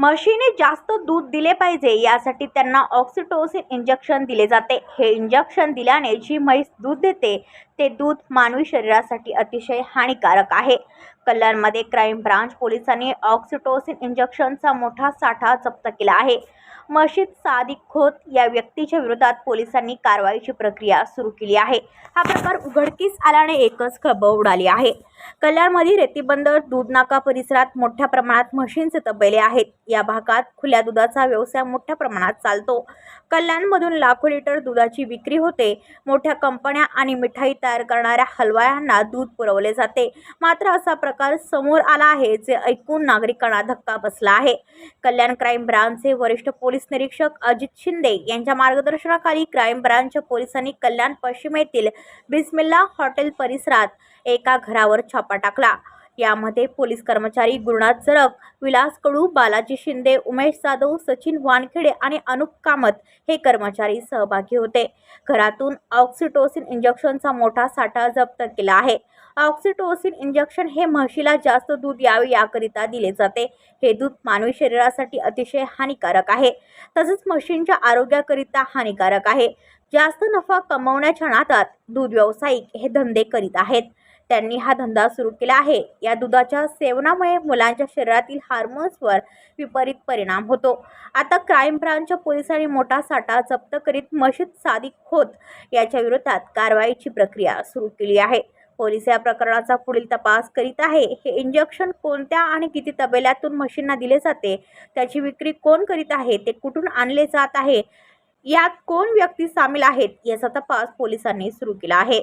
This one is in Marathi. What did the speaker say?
म्हशीने जास्त दूध दिले पाहिजे. यासाठी त्यांना ऑक्सिटोसिन इंजेक्शन दिले जाते. हे इंजेक्शन दिल्याने जी म्हैस दूध देते ते दूध मानवी शरीरासाठी अतिशय हानिकारक आहे. कल्याणमध्ये क्राईम ब्रांच पोलिसांनी ऑक्सिटोसिन इंजेक्शनचा मोठा साठा जप्त केला आहे. मशीद सादिक खोत या व्यक्तीच्या विरोधात पोलिसांनी कारवाईची प्रक्रिया सुरू केली आहे. हा प्रकार उघडकीस आल्याने एकच खळबळ उडाली आहे. कल्याणमध्ये रेतीबंदर दूधनाका परिसरात मोठ्या प्रमाणात म्हशींचे तबेले आहेत. या भागात खुल्या दुधाचा व्यवसाय मोठ्या प्रमाणात चालतो. कल्याणमधून लाखो लिटर दुधाची विक्री होते. मोठ्या कंपन्या आणि मिठाई तयार करणाऱ्या हलवायांना दूध पुरवले जाते. मात्र असा प्रकार समोर आला आहे जे ऐकून नागरिकांना धक्का बसला आहे. कल्याण क्राईम ब्रांचचे वरिष्ठ पोलीस निरीक्षक अजित शिंदे यांच्या मार्गदर्शनाखाली क्राईम ब्रांचच्या पोलिसांनी कल्याण पश्चिमेतील बिस्मिल्ला हॉटेल परिसरात एका घरावर छापा टाकला. यामध्ये पोलीस कर्मचारी गुरुनाथ जरग विलास कडू बालाजी शिंदे उमेश जाधव सचिन वानखेडे आणि अनुप कामत हे कर्मचारी सहभागी होते. घरातून ऑक्सिटोसिन इंजेक्शनचा मोठा साठा जप्त केला आहे. ऑक्सिटोसिन इंजेक्शन हे म्हशीला जास्त दूध यावे याकरिता दिले जाते. हे दूध मानवी शरीरासाठी अतिशय हानिकारक आहे. तसेच म्हशींच्या आरोग्याकरिता हानिकारक आहे. जास्त नफा कमवण्याच्या नादात दूध व्यावसायिक हे धंदे करीत आहेत. त्यांनी हा धंदा सुरू केला आहे. या दुधाच्या सेवनामुळे मुलांच्या शरीरातील हार्मोन्सवर विपरीत परिणाम होतो. आता क्राईम ब्रांचच्या पोलिसांनी मोठा साठा जप्त करीत मशीद सादिक खोत याच्या विरोधात कारवाईची प्रक्रिया सुरू केली आहे. पोलीस या प्रकरणाचा पुढील तपास करीत आहे. हे इंजेक्शन कोणत्या आणि किती तबेल्यातून म्हशींना दिले जाते? त्याची विक्री कोण करीत आहे? ते कुठून आणले जात आहे? यात कोण व्यक्ती सामील आहेत? याचा तपास पोलिसांनी सुरू केला आहे.